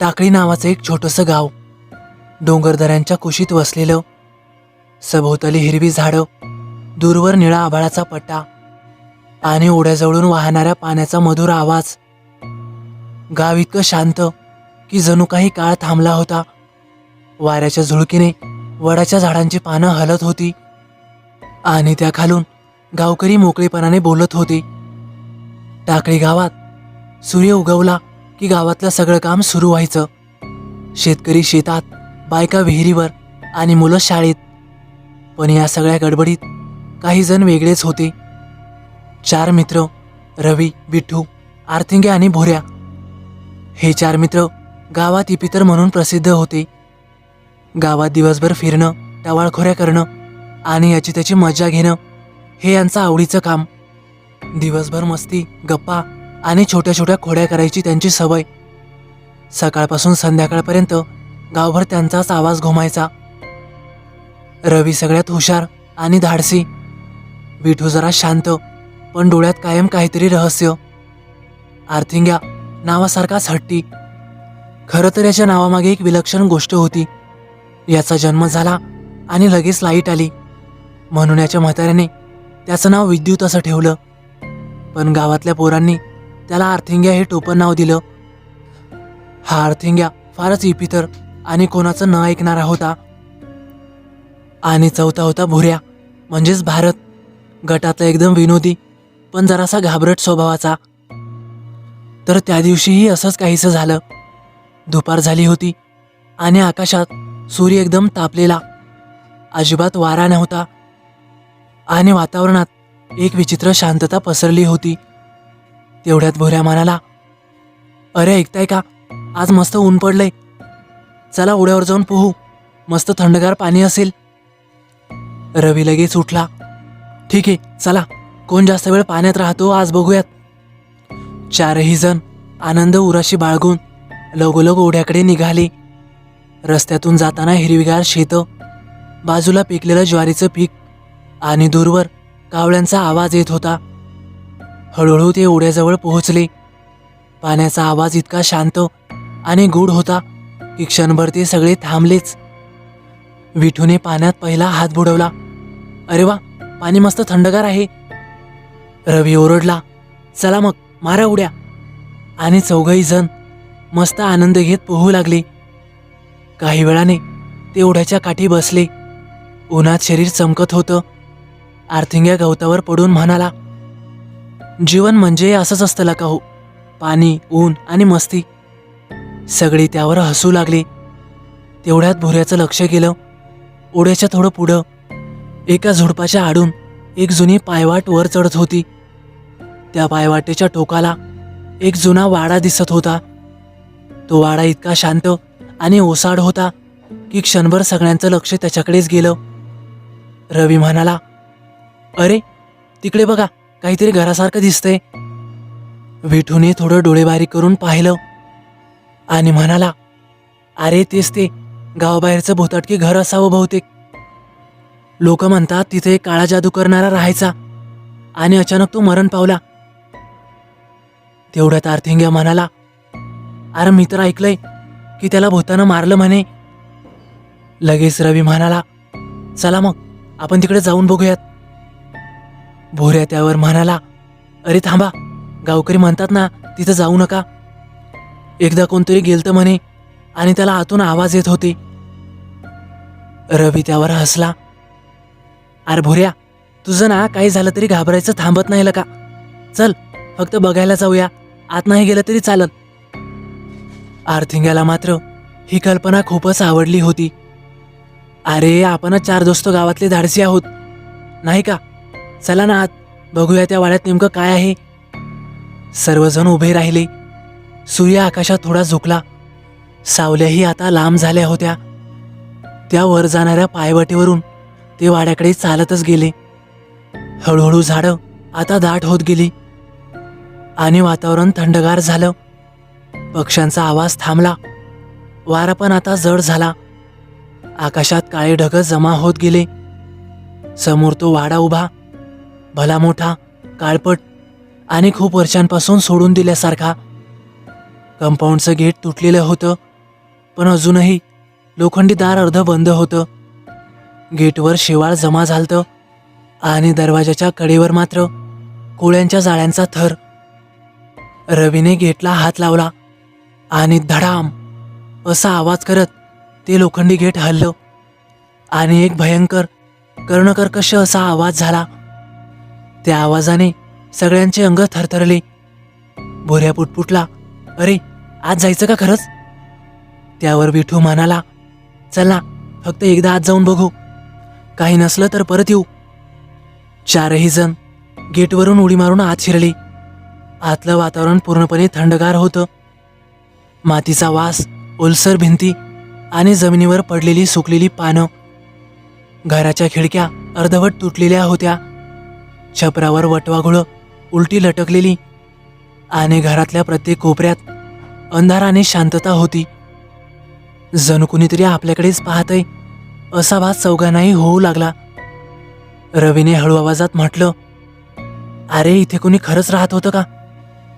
टाकळी नावाचं एक छोटंसं गाव. डोंगरदऱ्यांच्या कुशीत वसलेलं. सभोवताली हिरवी झाडं दूरवर निळा आभाळाचा पट्टा आणि ओढ्याजवळून वाहणाऱ्या पाण्याचा मधुर आवाज. गाव इतकं शांत की जणू काही काळ थांबला होता. वाऱ्याच्या झुळकीने वडाच्या झाडांची पानं हलत होती आणि त्या खालून गावकरी मोकळेपणाने बोलत होते. टाकळी गावात सूर्य उगवला की गावातलं सगळं काम सुरू व्हायचं. शेतकरी शेतात बायका विहिरीवर आणि मुलं शाळेत. पण या सगळ्या गडबडीत काही जण वेगळेच होते. चार मित्र रवी विठ्ठू आर्थिंगे आणि भोऱ्या. हे चार मित्र गावात इपितर म्हणून प्रसिद्ध होते. गावात दिवसभर फिरणं टवाळखोऱ्या करणं आणि याची त्याची मजा घेणं हे यांचं आवडीचं काम. दिवसभर मस्ती गप्पा आणि छोट्या छोट्या खोड्या करायची त्यांची सवय. सकाळपासून संध्याकाळपर्यंत गावभर त्यांचाच आवाज घुमायचा. रवी सगळ्यात हुशार आणि धाडसी. विठू जरा शांत पण डोळ्यात कायम काहीतरी रहस्य. आर्थिंग्या नावासारखाच हट्टी. खरं तर याच्या नावामागे एक विलक्षण गोष्ट होती. याचा जन्म झाला आणि लगेच लाइट आली. म्हणून याच्या म्हाताऱ्याने त्याचं नाव विद्युत असं ठेवलं. पण गावातल्या पोरांनी त्याला आर्थिंग्या हे टोपण नाव दिलं. हा आर्थिंग्या फारच इपितर आणि कोणाचं न ऐकणारा होता. आणि चौथा होता भुऱ्या म्हणजेच भारत. गटातला एकदम विनोदी पण जरासा घाबरट स्वभावाचा. तर त्या दिवशीही असंच काहीसं झालं. दुपार झाली होती आणि आकाशात सूर्य एकदम तापलेला. अजिबात वारा नव्हता. आणि वातावरणात एक विचित्र शांतता पसरली होती. तेवढ्यात भोऱ्या म्हणाला अरे ऐकताय का? आज मस्त ऊन पडलंय. चला उड्यावर जाऊन पोहू. मस्त थंडगार पाणी असेल. रवी लगेच उठला. ठीक आहे चला. कोण जास्त वेळ पाण्यात राहतो आज बघूयात. चारही जण आनंद उराशी बाळगून लगोलग ओढ्याकडे निघाले. रस्त्यातून जाताना हिरवीगार शेतं बाजूला पिकलेलं ज्वारीचं पीक आणि दूरवर कावळ्यांचा आवाज येत होता. हळूहळू ते ओढ्याजवळ पोहोचले. पाण्याचा आवाज इतका शांत आणि गूढ होता की क्षणभर ते सगळे थांबलेच. विठूने पाण्यात पहिला हात बुडवला. अरे वा पाणी मस्त थंडगार आहे. रवी ओरडला चला मग मारा उड्या. आणि चौघही जण मस्त आनंद घेत पोहू लागले. काही वेळाने ते ओढ्याच्या काठी बसले. उन्हात शरीर चमकत होतं. आर्थिंग्या गवतावर पडून म्हणाला जीवन म्हणजे असंच असतं का हो. पाणी ऊन आणि मस्ती. सगळी त्यावर हसू लागली. तेवढ्यात भुऱ्याचं लक्ष गेलं. ओढ्याच्या थोडं पुढं. एका झुडपाच्या आडून एक जुनी पायवाट वर चढत होती. त्या पायवाटेच्या टोकाला एक जुना वाडा दिसत होता. तो वाडा इतका शांत आणि ओसाड होता की क्षणभर सगळ्यांचं लक्ष त्याच्याकडेच गेलं. रवी म्हणाला अरे तिकडे बघा. काहीतरी घरासारखं दिसतंय. विठूने थोडं डोळे बारीक करून पाहिलं. आणि म्हणाला अरे तेच ते. गावाबाहेरचं भोताटकी घर असावं बहुतेक. लोक म्हणतात तिथे एक काळा जादू करणारा राहायचा. आणि अचानक तो मरण पावला. तेवढ्यात आर्थिंग्या म्हणाला अरे मी तर ऐकलंय की त्याला भूतानं मारलं म्हणे. लगेच रवी म्हणाला चला मग आपण तिकडे जाऊन बघूयात. भोऱ्या त्यावर म्हणाला अरे थांबा गावकरी म्हणतात ना तिथं जाऊ नका. एकदा कोणतरी गेलतं म्हणे आणि त्याला आतून आवाज येत होते. रवी त्यावर हसला. अरे भोऱ्या तुझं ना काही झालं तरी घाबरायचं थांबत नाही का चल फक्त बघायला जाऊया. आत नाही गेलं तरी चालत आर्थिंग्याला मात्र ही कल्पना खूपच आवडली होती. अरे आपणच चार दोस्त गावातले धाडसी आहोत. नाही का? चला ना आत बघूया त्या वाड्यात नेमकं काय आहे. सर्वजण उभे राहिले. सूर्य आकाशात थोडा झुकला. सावल्याही आता लांब झाल्या होत्या. त्या वर जाणाऱ्या पायवाटेवरून ते वाड्याकडे चालतच गेले. हळूहळू झाडं आता दाट होत गेली. आणि वातावरण थंडगार झालं. पक्ष्यांचा आवाज थांबला. वारा पण आता जड झाला. आकाशात काळे ढग जमा होत गेले. समोर तो वाडा उभा भला मोठा काळपट आणि खूप वर्षांपासून सोडून दिल्यासारखा. कंपाऊंडचं गेट तुटलेलं होतं पण अजूनही लोखंडी दार अर्ध बंद होतं. गेटवर शेवाळ जमा झालतं आणि दरवाजाच्या कडेवर मात्र कोळ्यांच्या जाळ्यांचा थर. रवीने गेटला हात लावला आणि धडाम असा आवाज करत ते लोखंडी गेट हललं आणि एक भयंकर कर्णकर्कश असा आवाज झाला. त्या आवाजाने सगळ्यांचे अंग थरथरले. भोऱ्या पुटपुटला अरे आज जायचं का खरंच? त्यावर विठू म्हणाला चला फक्त एकदा आज जाऊन बघू. काही नसलं तर परत येऊ. चारही जण गेटवरून उडी मारून आत शिरले. आतलं वातावरण पूर्णपणे थंडगार होतं. मातीचा वास ओलसर भिंती आणि जमिनीवर पडलेली सुकलेली पानं. घराच्या खिडक्या अर्धवट तुटलेल्या होत्या. छपरावर वटवाघुळं उलटी लटकलेली. आणि घरातल्या प्रत्येक कोपऱ्यात अंधाराने शांतता होती. जणू कुणीतरी आपल्याकडेच पाहतय असा भास चौघांनाही होऊ लागला. रवीने हळू आवाजात म्हटलं अरे इथे कोणी खरंच राहत होतं का?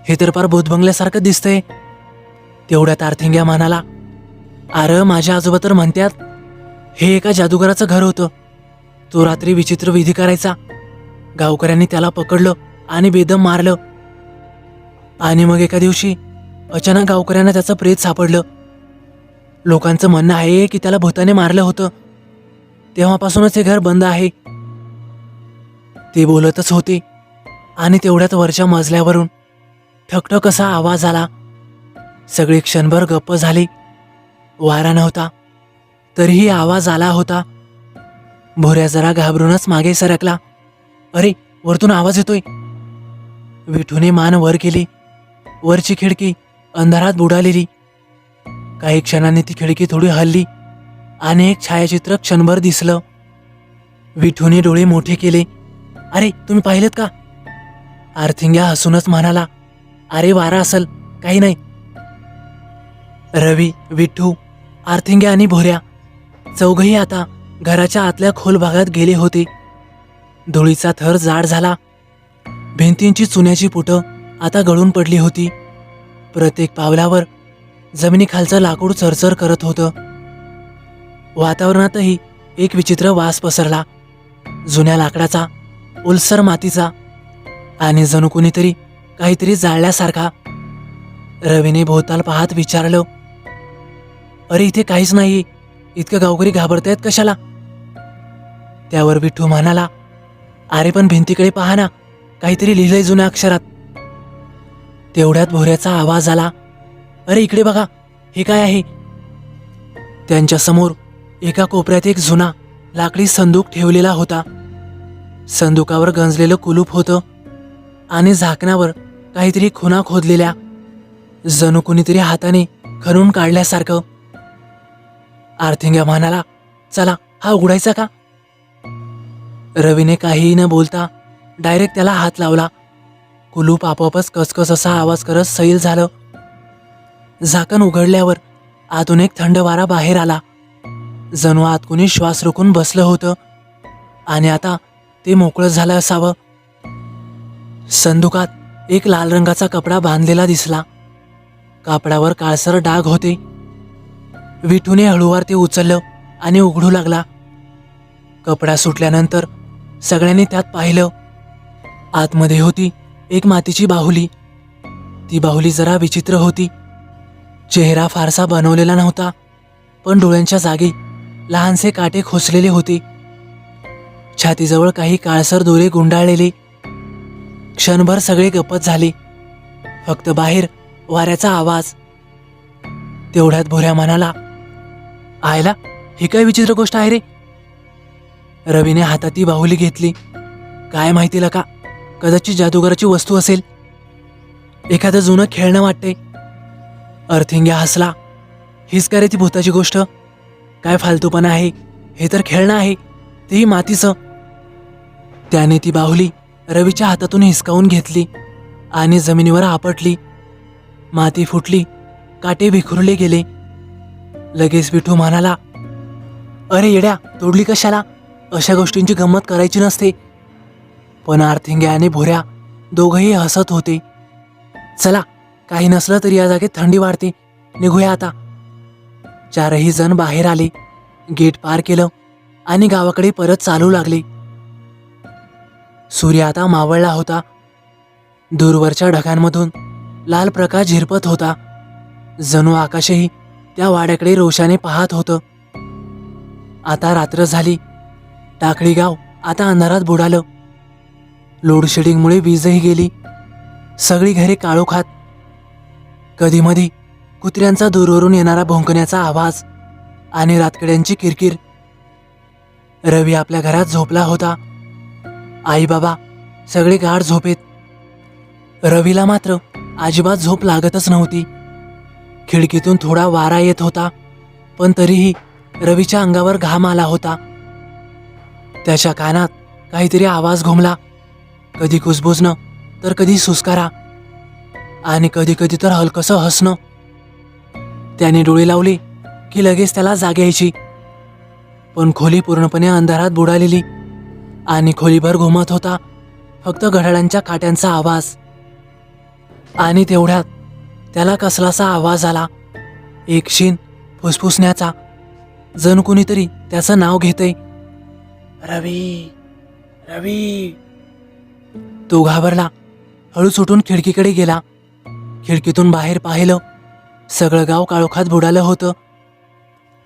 हे तर फार भूतबंगल्यासारखं दिसतंय. तेवढ्यात आर्थिंग्या म्हणाला अरे माझ्या आजोबा तर म्हणतात हे एका जादूगाराचं घर होतं. तो रात्री विचित्र विधी करायचा. गावकऱ्यांनी त्याला पकडलं आणि बेदम मारलं. आणि मग एका दिवशी अचानक गावकऱ्यांना त्याचं प्रेत सापडलं. लोकांचं म्हणणं आहे की त्याला भूताने मारलं होतं. तेव्हापासूनच हे घर बंद आहे. ते बोलतच होते. आणि तेवढ्यात वरच्या मजल्यावरून ठकठक असा आवाज आला. सगळे क्षणभर गप्प झाले. वारा नव्हता. तरीही आवाज आला होता. भोऱ्या जरा घाबरूनच मागे सरकला. अरे वरतून आवाज येतोय. विठूने मान वर केली. वरची खिडकी अंधारात बुडालेली. काही क्षणांनी ती खिडकी थोडी हलली. आणि एक छायाचित्र क्षणभर दिसलं. विठूने डोळे मोठे केले. अरे तुम्ही पाहिलेत का? आर्थिंग्या हसूनच म्हणाला अरे वारा असल काही नाही. रवी विठू आर्थिंग्या आणि भोऱ्या चौघही आता घराच्या आतल्या खोल भागात गेले होते. धुळीचा थर जाड झाला. भिंतींची चुन्याची पुटं आता गळून पडली होती. प्रत्येक पावलावर जमिनीखालचं लाकूड चरचर करत होतं. वातावरणातही एक विचित्र वास पसरला. जुन्या लाकडाचा उलसर मातीचा आणि जणू कुणीतरी काहीतरी जाळल्यासारखा. रवीने भोवताल पाहत विचारलं अरे इथे काहीच नाही इतकं गावकरी घाबरतायत कशाला? त्यावर विठू म्हणाला अरे पण भिंतीकडे पहा ना काहीतरी लिहिलंय जुन्या अक्षरात. तेवढ्यात भोऱ्याचा आवाज आला अरे इकडे बघा हे काय आहे? त्यांच्यासमोर एका कोपऱ्यात एक जुना लाकडी संदूक ठेवलेला होता. संदुकावर गंजलेलं कुलूप होतं आणि झाकणावर काहीतरी खुना खोदलेल्या जणू कुणीतरी हाताने खणून काढल्यासारखं. आर्थिंग्या म्हणाला चला हा उघडायचा का? रवीने काहीही न बोलता डायरेक्ट त्याला हात लावला. कुलूप आपोआपच कसकस असा आवाज करत सैल झालं. झाकण उघडल्यावर आतून एक थंड वारा बाहेर आला. जणू आत कुणी श्वास रोखून बसलं होतं आणि आता ते मोकळं झालं असावं. संदुकात एक लाल रंगाचा कपडा बांधलेला दिसला. कापडावर काळसर डाग होते. विठूने हळूवार ते उचललं आणि उघडू लागला. कपडा सुटल्यानंतर सगळ्यांनी त्यात पाहिलं. आतमध्ये होती एक मातीची बाहुली. ती बाहुली जरा विचित्र होती. चेहरा फारसा बनवलेला नव्हता पण डोळ्यांच्या जागी लहानसे काटे खोचलेले होते. छातीजवळ काही काळसर दोरे गुंडाळलेले. क्षणभर सगळे गपत झाले. फक्त बाहेर वाऱ्याचा आवाज. तेवढ्यात भोऱ्या म्हणाला आयला ही काय विचित्र गोष्ट आहे रे? रवीने हातात ती बाहुली घेतली. काय माहिती का कदाचित जादूगाराची वस्तू असेल. एखादं जुनं खेळणं वाटते अर्थिंग्या हसला. हीच का रे ती भूताची गोष्ट? काय फालतूपणा आहे? हे तर खेळणं आहे. तेही मातीचं. त्याने ती बाहुली रवीच्या हातातून हिसकावून घेतली आणि जमिनीवर आपटली. माती फुटली काटे विखुरले गेले. लगेच विठू म्हणाला अरे येड्या तोडली कशाला? अशा गोष्टींची गंमत करायची नसते. पण आर्थिंग्या आणि भोऱ्या दोघंही हसत होते. चला काही नसलं तरी या जागेत थंडी वाढते. निघूया आता. चारही जण बाहेर आले. गेट पार केलं आणि गावाकडे परत चालू लागले. सूर्य आता मावळला होता. दूरवरच्या ढगांमधून लाल प्रकाश झिरपत होता. जणू आकाशही त्या वाड्याकडे रोषाने पाहत होतं. आता रात्र झाली. टाकळी गाव आता अंधारात बुडालं. लोडशेडिंगमुळे वीजही गेली. सगळी घरे काळोखात. कधीमधी कुत्र्यांचा दूरवरून येणारा भोंकण्याचा आवाज आणि रातकड्यांची किरकिर. रवी आपल्या घरात झोपला होता. आई बाबा सगळे गाढ झोपेत. रवीला मात्र अजिबात झोप लागतच नव्हती. खिडकीतून थोडा वारा येत होता पण तरीही रवीच्या अंगावर घाम आला होता. त्याच्या कानात काहीतरी आवाज घुमला. कधी कुजबुजणं तर कधी सुस्कारा. आणि कधी कधी तर हलकसं हसणं. त्याने डोळे लावले की लगेच त्याला जाग यायची. पण खोली पूर्णपणे अंधारात बुडालेली. आणि खोलीभर घुमत होता फक्त घड्याळांच्या काट्यांचा आवाज. आणि तेवढ्यात त्याला कसलासा आवाज आला. एक शीन फुसफुसण्याचा. जण कुणीतरी त्याचं नाव घेतय. रवी रवी. तो घाबरला. हळू सुटून खिडकीकडे गेला. खिडकीतून बाहेर पाहिलं. सगळं गाव काळोखात बुडालं होतं.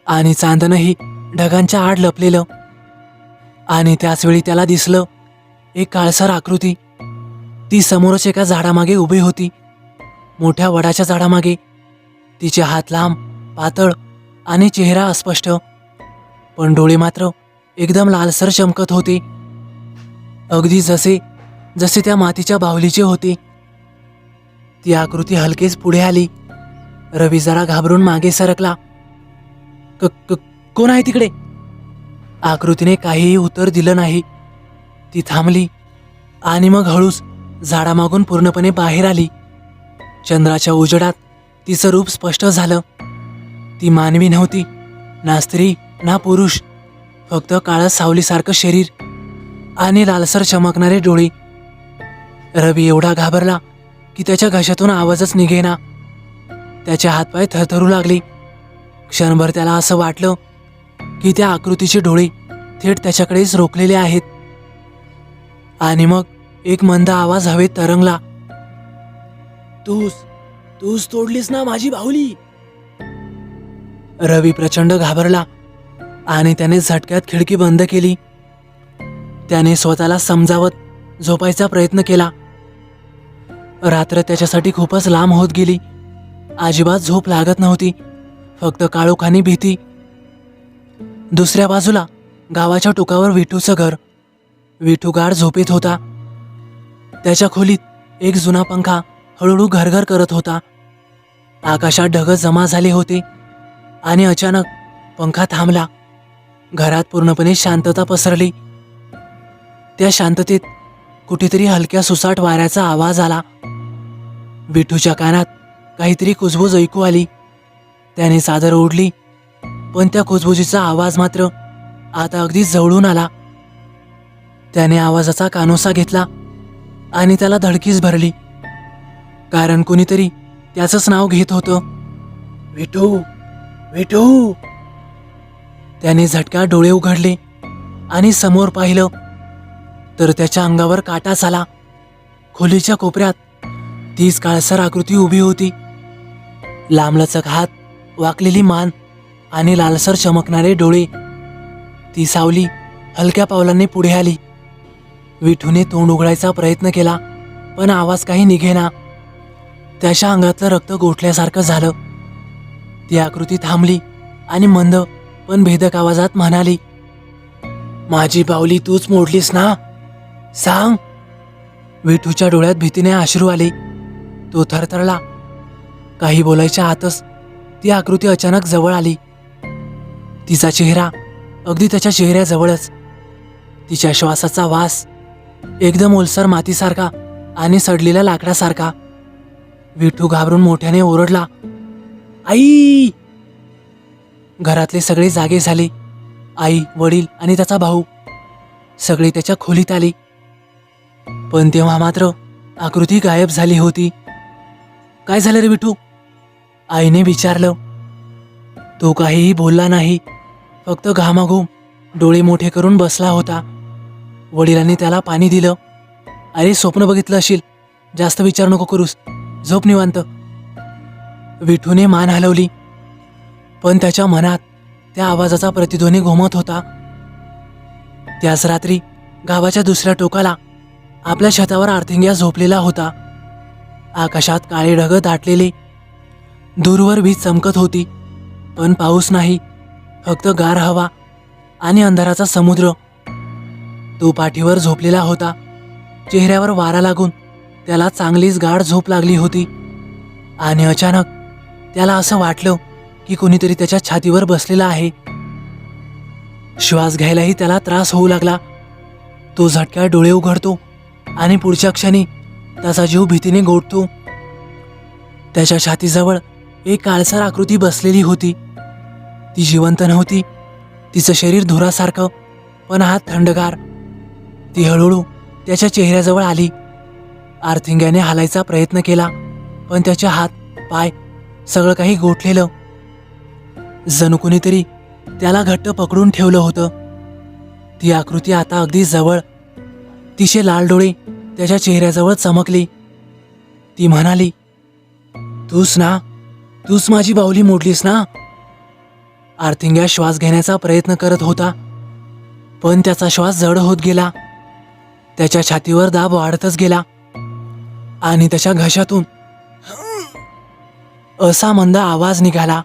आणि चांदणही ढगांच्या आड लपलेलं. आणि त्याचवेळी त्याला दिसलं एक काळसर आकृती. ती समोरच एका झाडामागे उभी होती. मोठ्या वडाच्या झाडामागे. तिचे हात लांब पातळ आणि चेहरा अस्पष्ट. पण डोळे मात्र एकदम लालसर चमकत होते. अगदी जसे जसे त्या मातीच्या बाहुलीचे होते. ती आकृती हलकेच पुढे आली. रवी जरा घाबरून मागे सरकला. क क- कोण आहे तिकडे? आकृतीने काहीही उत्तर दिलं नाही. ती थांबली आणि मग हळूच झाडामागून पूर्णपणे बाहेर आली. चंद्राच्या उजेडात तिचं रूप स्पष्ट झालं. ती मानवी नव्हती ना स्त्री ना पुरुष. फक्त काळं सावलीसारखं शरीर आणि लालसर चमकणारे डोळे. रवी एवढा घाबरला की त्याच्या घशातून आवाजच निघेना. त्याचे हातपाय थरथरू लागले. क्षणभर त्याला असं वाटलं की त्या आकृतीचे डोळे थेट त्याच्याकडेच रोखलेले आहेत. आणि मग एक मंद आवाज हवेत तरंगला. तूच तूच तोडलीस ना माझी बाहुली? रवी प्रचंड घाबरला. आणि त्याने झटक्यात खिडकी बंद केली. त्याने स्वतःला समजावत झोपायचा प्रयत्न केला. रात्र त्याच्यासाठी खूपच लांब होत गेली. अजिबात झोप लागत नव्हती. फक्त काळोखानी भीती. दुसऱ्या बाजूला गावाच्या टोकावर विठूचं घर. विठू गाढ झोपेत होता. त्याच्या खोलीत एक जुना पंखा हळूहळू घरघर करत होता. आकाशात ढग जमा झाले होते आणि अचानक पंखा थांबला. घरात पूर्णपणे शांतता पसरली. त्या शांततेत कुठेतरी हलक्या सुसाट वाऱ्याचा आवाज आला. विठूच्या कानात काहीतरी कुजबूज ऐकू आली. त्याने चादर ओढली पण त्या कुजबुजीचा आवाज मात्र आता अगदी जवळून आला. त्याने आवाजाचा कानोसा घेतला आणि त्याला धडकीच भरली. कारण कुणीतरी त्याचंच नाव घेत होतं. विठू विठू! त्याने झटका डोळे उघडले आणि समोर पाहिलं तर त्याच्या अंगावर काटाच आला. खोलीच्या कोपऱ्यात तीच काळसर आकृती उभी होती. लांबलचक हात वाकलेली मान आणि लालसर चमकणारे डोळे. ती सावली हलक्या पावलांनी पुढे आली. विठूने तोंड उघडायचा प्रयत्न केला पण आवाज काही निघेना. त्याच्या अंगातलं रक्त गोठल्यासारखं झालं. ती आकृती थांबली आणि मंद पण भेदक आवाजात म्हणाली माझी बावली तूच मोडलीस ना? सांग. विठूच्या डोळ्यात भीतीने अश्रू आले. तो थरथरला काही बोलायच्या आतच. ती आकृती अचानक जवळ आली. तिचा चेहरा अगदी त्याच्या चेहऱ्याजवळच. तिच्या श्वासाचा वास एकदम ओलसर मातीसारखा आणि सडलेल्या लाकडासारखा. विठू घाबरून मोठ्याने ओरडला आई! घरातले सगळे जागे झाले. आई वडील आणि त्याचा भाऊ सगळे त्याच्या खोलीत आले. पण तेव्हा मात्र आकृती गायब झाली होती. काय झालं रे विठू? आईने विचारलं. तो काहीही बोलला नाही. फक्त घामाघूम डोळे मोठे करून बसला होता. वडिलांनी त्याला पाणी दिलं. अरे स्वप्न बघितलं असेल. जास्त विचार नको करूस. झोप निवांत. विठूने मान हलवली. पण त्याच्या मनात त्या आवाजाचा प्रतिध्वनी घुमत होता. त्याच रात्री गावाच्या दुसऱ्या टोकाला आपल्या शेतावर आर्थिंग्या झोपलेला होता. आकाशात काळे ढग दाटलेले. दूरवर वीज चमकत होती पण पाऊस नाही फक्त गार हवा आणि अंधाराचा समुद्र. तो पाठीवर झोपलेला होता. चेहऱ्यावर वारा लागून त्याला चांगलीच गाढ झोप लागली होती. आणि अचानक त्याला असं वाटलं की कोणीतरी त्याच्या छातीवर बसलेला आहे. श्वास घ्यायलाही त्याला त्रास होऊ लागला. तो झटक्या डोळे उघडतो आणि पुढच्या क्षणी त्याचा जीव भीतीने गोठतो त्याच्या छातीजवळ एक काळसर आकृती बसलेली होती. ती जिवंत नव्हती. तिचं शरीर धुरासारखं पण हात थंडगार. ती हळूहळू त्याच्या चेहऱ्याजवळ आली. आर्थिंग्याने हालायचा प्रयत्न केला पण त्याचे हात पाय सगळं काही गोठलेलं. जणू कोणीतरी त्याला घट्ट पकडून ठेवलं होतं. ती आकृती आता अगदी जवळ तिचे लाल डोळे त्याच्या चेहऱ्याजवळ चमकली. ती म्हणाली तूच ना तूच माझी बाहुली मोडलीस ना? आर्थिंग्या श्वास घेण्याचा प्रयत्न करत होता पण त्याचा श्वास जड होत गेला. त्याच्या छातीवर दाब वाढतच गेला आणि त्याच्या घशातून असा मंद आवाज निघाला.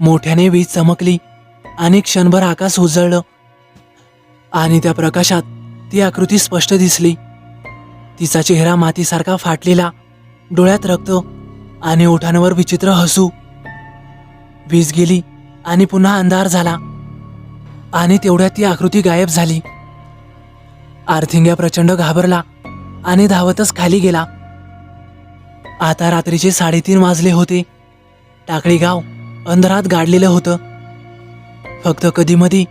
मोठ्याने वीज चमकली आणि क्षणभर आकाश उजळलं. आणि त्या प्रकाशात ती आकृती स्पष्ट दिसली. तिचा चेहरा मातीसारखा फाटलेला डोळ्यात रक्त आणि ओठांवर विचित्र हसू. वीज गेली आणि पुन्हा अंधार झाला. आणि तेवढ्यात ती आकृती गायब झाली. आर्थिंग्या प्रचंड घाबरला आणि धावतच खाली गेला. आता रात्रीचे साडेतीन वाजले होते. टाकळी गाव अंधारात गाडलेलं होतं. फक्त कधीमधी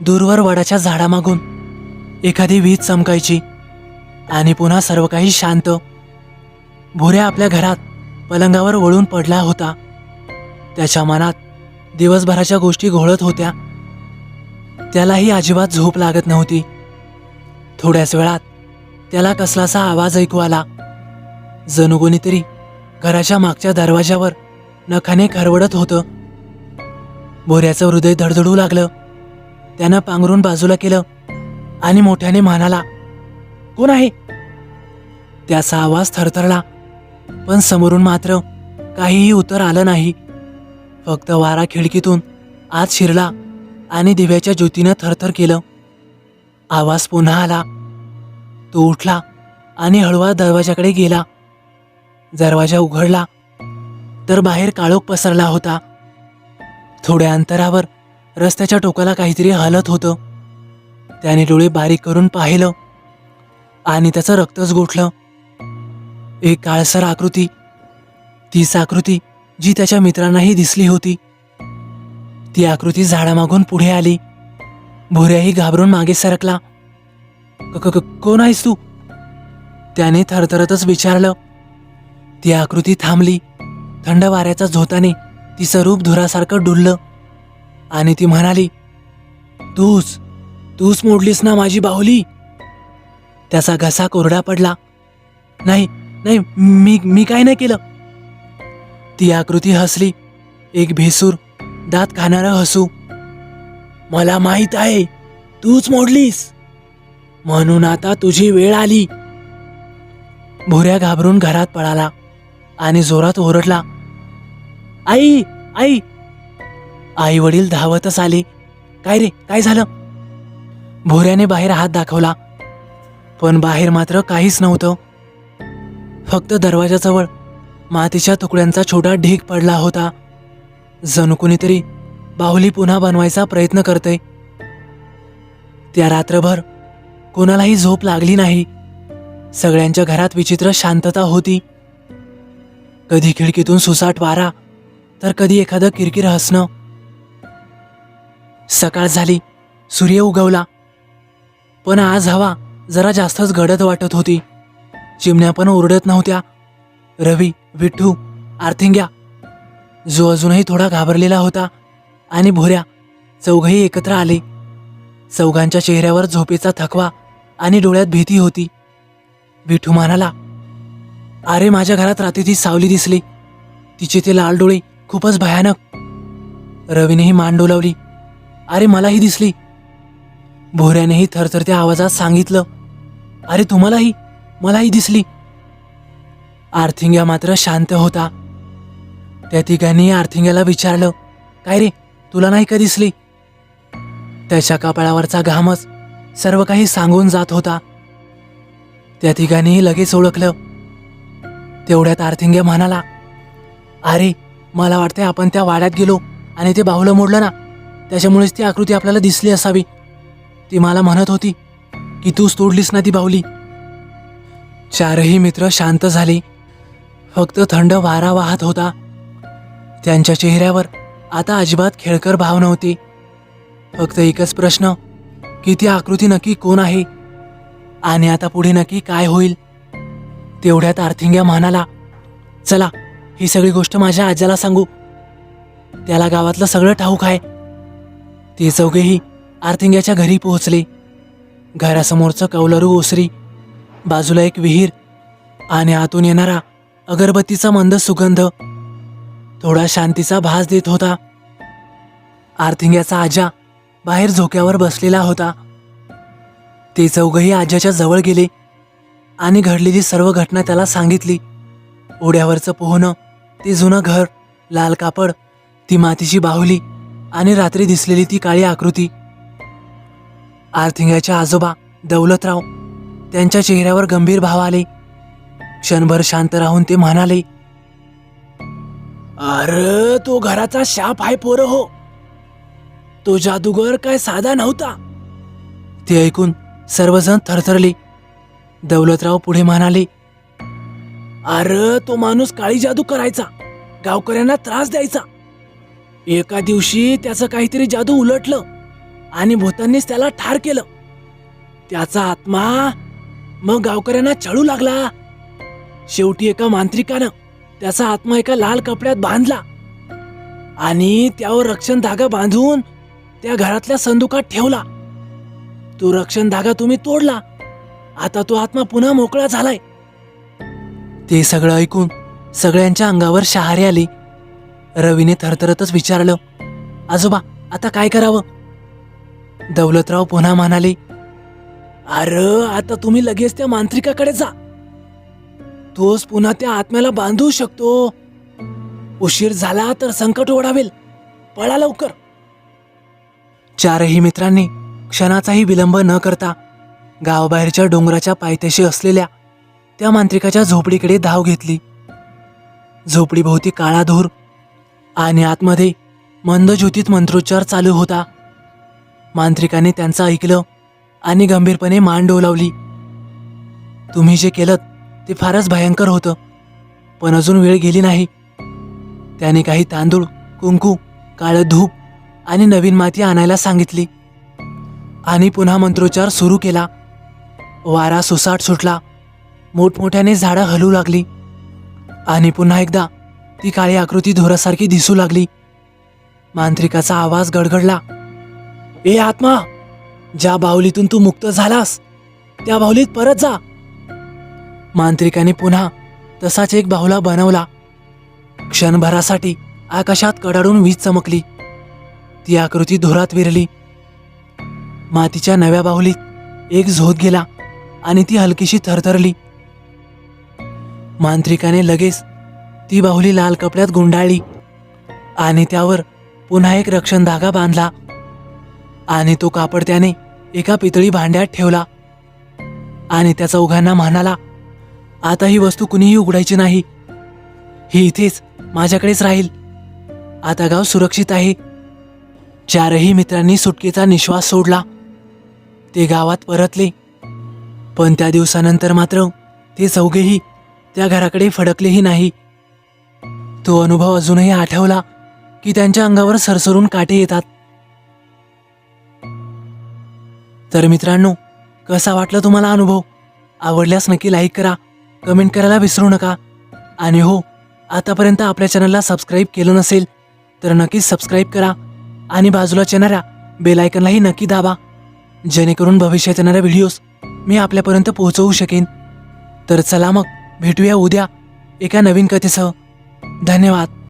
दूरवर वडाच्या झाडामागून एखादी वीज चमकायची आणि पुन्हा सर्व काही शांत. भोऱ्या आपल्या घरात पलंगावर वळून पडला होता. त्याच्या मनात दिवसभराच्या गोष्टी घोळत होत्या. त्यालाही अजिबात झोप लागत नव्हती. थोड्याच वेळात त्याला कसलासा आवाज ऐकू आला. जणू कोणीतरी घराच्या मागच्या दरवाजावर नखाने खरवडत होतं. भोऱ्याचं हृदय धडधडू लागलं. त्यानं पांघरून बाजूला केलं आणि मोठ्याने म्हणाला कोण आहे? त्याचा आवाज थरथरला पण समोरून मात्र काहीही उत्तर आलं नाही. फक्त वारा खिडकीतून आत शिरला आणि दिव्याच्या ज्योतीनं थरथर केलं. आवाज पुन्हा आला. तो उठला आणि हळवा दरवाजाकडे गेला. दरवाजा उघडला. तर बाहेर काळोख पसरला होता. थोड्या अंतरावर रस्त्याच्या टोकाला काहीतरी हलत होतं. त्याने डोळे बारीक करून पाहिलं आणि त्याचं रक्तच गोठलं. एक काळसर आकृती तीच आकृती जी त्याच्या मित्रांनाही दिसली होती. ती आकृती झाडामागून पुढे आली. भोऱ्याही घाबरून मागे सरकला. कोण आहेस तू? त्याने थरथरतच विचारलं. ती आकृती थांबली. थंड वाऱ्याच्या झोताने तिचं रूप धुरासारखं डुललं. आणि ती म्हणाली तूच तूच मोडलीस ना माझी बाहुली? त्याचा घसा कोरडा पडला. नाही नाही मी मी काय नाही केलं. ती आकृती हसली. एक भेसूर दात खाणारं हसू. मला माहीत आहे तूच मोडलीस. म्हणून आता तुझी वेळ आली. भुऱ्या घाबरून घरात पळाला आणि जोरात ओरडला. आई आई. आई वडील धावतच आले. काय रे काय झालं? भोऱ्याने बाहेर हात दाखवला. पण बाहेर मात्र काहीच नव्हतं. फक्त दरवाजाजवळ मातीच्या तुकड्यांचा छोटा ढीग पडला होता. जणू कुणीतरी बाहुली पुन्हा बनवायचा प्रयत्न करते त्या रात्रभर कोणालाही झोप लागली नाही. सगळ्यांच्या घरात विचित्र शांतता होती. कधी खिडकीतून सुसाट वारा तर कधी एखादं किरकिर हसणं? सकाळ झाली सूर्य उगवला. पण आज हवा जरा जास्तच गडद वाटत होती. चिमण्या पण ओरडत नव्हत्या. रवी विठ्ठू आर्थिंग्या जो अजूनही थोडा घाबरलेला होता आणि भोऱ्या चौघही एकत्र आले. चौघांच्या चेहऱ्यावर झोपेचा थकवा आणि डोळ्यात भीती होती. विठू म्हणाला अरे माझ्या घरात रात्री ती सावली दिसली. तिचे ते लाल डोळे खूपच भयानक. रवीनेही मान डोलावली. अरे मलाही दिसली. भोऱ्यानेही थरथरत्या आवाजात सांगितलं. अरे तुम्हालाही? मलाही दिसली. आर्थिंग्या मात्र शांत होता. त्या तिघांनी आर्थिंग्याला विचारलं काय रे तुला नाही का दिसली? त्याच्या कपाळावरचा घामच सर्व काही सांगून जात होता. त्या तिघांनीही लगेच ओळखलं. तेवढ्यात आर्थिंग्या म्हणाला अरे मला वाटतंय आपण त्या वाड्यात गेलो आणि ते बाहुलं मोडलं ना त्याच्यामुळेच ती आकृती आपल्याला दिसली असावी. ती मला म्हणत होती की तूच तोडलीस ना ती बाहुली. चारही मित्र शांत झाले. फक्त थंड वारा वाहत होता. त्यांच्या चेहऱ्यावर आता अजिबात खेळकर भाव नव्हते. फक्त एकच प्रश्न की ती आकृती नक्की कोण आहे? आणि आता पुढे नक्की काय होईल? तेवढ्यात आर्थिंग्या म्हणाला चला ही सगळी गोष्ट माझ्या आज्याला सांगू. त्याला गावातलं सगळं ठाऊक आहे. ते चौघेही आर्थिंग्याच्या घरी पोहोचले. घरासमोरचं कौलरू ओसरी बाजूला एक विहीर आणि आतून येणारा अगरबत्तीचा मंद सुगंध. थोडा शांतीचा भास देत होता. आर्थिंग्याचा आजा बाहेर झोक्यावर बसलेला होता. ते चौघही आज्याच्या जवळ गेले आणि घडलेली सर्व घटना त्याला सांगितली. ओढ्यावरचं पोहणं ते जुनं घर लाल कापड ती मातीची बाहुली आणि रात्री दिसलेली ती काळी आकृती. आर्थिंग्याच्या आजोबा दौलतराव त्यांच्या चेहऱ्यावर गंभीर भाव आले. क्षणभर शांत राहून ते म्हणाले अरे तो घराचा शाप आहे पोरं हो. तो जादूगर काय साधा नव्हता. ते ऐकून सर्वजण थरथरले. दौलतराव पुढे म्हणाले अरे तो माणूस काळी जादू करायचा. गावकऱ्यांना त्रास द्यायचा. एका दिवशी त्याचं काहीतरी जादू उलटलं आणि भूतांनीच त्याला ठार केलं. त्याचा आत्मा मग गावकऱ्यांना चळू लागला. शेवटी एका मांत्रिकानं त्याचा आत्मा एका लाल कपड्यात बांधला आणि त्यावर रक्षण धागा बांधून त्या घरातल्या संदुकात ठेवला. तो रक्षण धागा तुम्ही तोडला. आता तो आत्मा पुन्हा मोकळा झालाय. ते सगळं ऐकून सगळ्यांच्या अंगावर शहारे आले. रवीने थरथरतच विचारलं आजोबा आता काय करावं? दौलतराव पुन्हा म्हणाले अरे आता तुम्ही लगेच त्या मांत्रिकाकडे जा. तोच पुन्हा त्या आत्म्याला बांधू शकतो. उशीर झाला तर संकट ओढावेल. पळा लवकर. चारही मित्रांनी क्षणाचाही विलंब न करता गावाबाहेरच्या डोंगराच्या पायथ्याशी असलेल्या त्या मांत्रिकाच्या झोपडीकडे धाव घेतली. झोपडीभोवती काळा धूर आणि आतमध्ये मंदज्योतीत मंत्रोच्चार चालू होता. मांत्रिकाने त्यांचं ऐकलं आणि गंभीरपणे मान डोलावली. तुम्ही जे केलं ते फारच भयंकर होतं पण अजून वेळ गेली नाही. त्याने काही तांदूळ कुंकू काळं धूप आणि नवीन माती आणायला सांगितली. आणि पुन्हा मंत्रोच्चार सुरू केला. वारा सुसाट सुटला. मोठमोठ्याने झाडं हलू लागली. आणि पुन्हा एकदा ती काळी आकृती धोरासारखी दिसू लागली. मांत्रिकाचा आवाज गडगडला. ए आत्मा ज्या बाहुलीतून तू मुक्त झालास त्या बाहुलीत परत जा. मांत्रिकाने पुन्हा तसाच एक बाहुला बनवला. क्षणभरासाठी आकाशात कडाडून वीज चमकली. ती आकृती धुरात विरली. मातीच्या नव्या बाहुलीत एक झोत गेला आणि ती हलकीशी थरथरली. मांत्रिकाने लगेच ती बाहुली लाल कपड्यात गुंडाळली आणि त्यावर पुन्हा एक रक्षण धागा बांधला आणि तो कापड त्याने एका पितळी भांड्यात ठेवला आणि त्या चौघांना म्हणाला आता ही वस्तू कुणीही उघडायची नाही. ही इथेच माझ्याकडेच राहील. आता गाव सुरक्षित आहे. चारही मित्रांनी सुटकेचा निश्वास सोडला. ते गावात परतले. पण त्या दिवसानंतर मात्र ते चौघेही त्या घराकडे फडकलेही नाही. तो अनुभव अजूनही आठवला की त्यांच्या अंगावर सरसरून काटे येतात. तर मित्रांनो कसा वाटला तुम्हाला अनुभव? आवडल्यास नक्की लाईक करा कमेंट करायला विसरू नका. आणि हो आतापर्यंत आपल्या चॅनलला सबस्क्राईब केलं नसेल तर नक्कीच सबस्क्राईब करा आणि बाजूला येणाऱ्या बेलायकनलाही नक्की दाबा जेणेकरून भविष्यात येणाऱ्या व्हिडिओज मी आपल्यापर्यंत पोहोचवू शकेन. तर चला मग भेटूया उद्या एका नवीन कथेसह. धन्यवाद.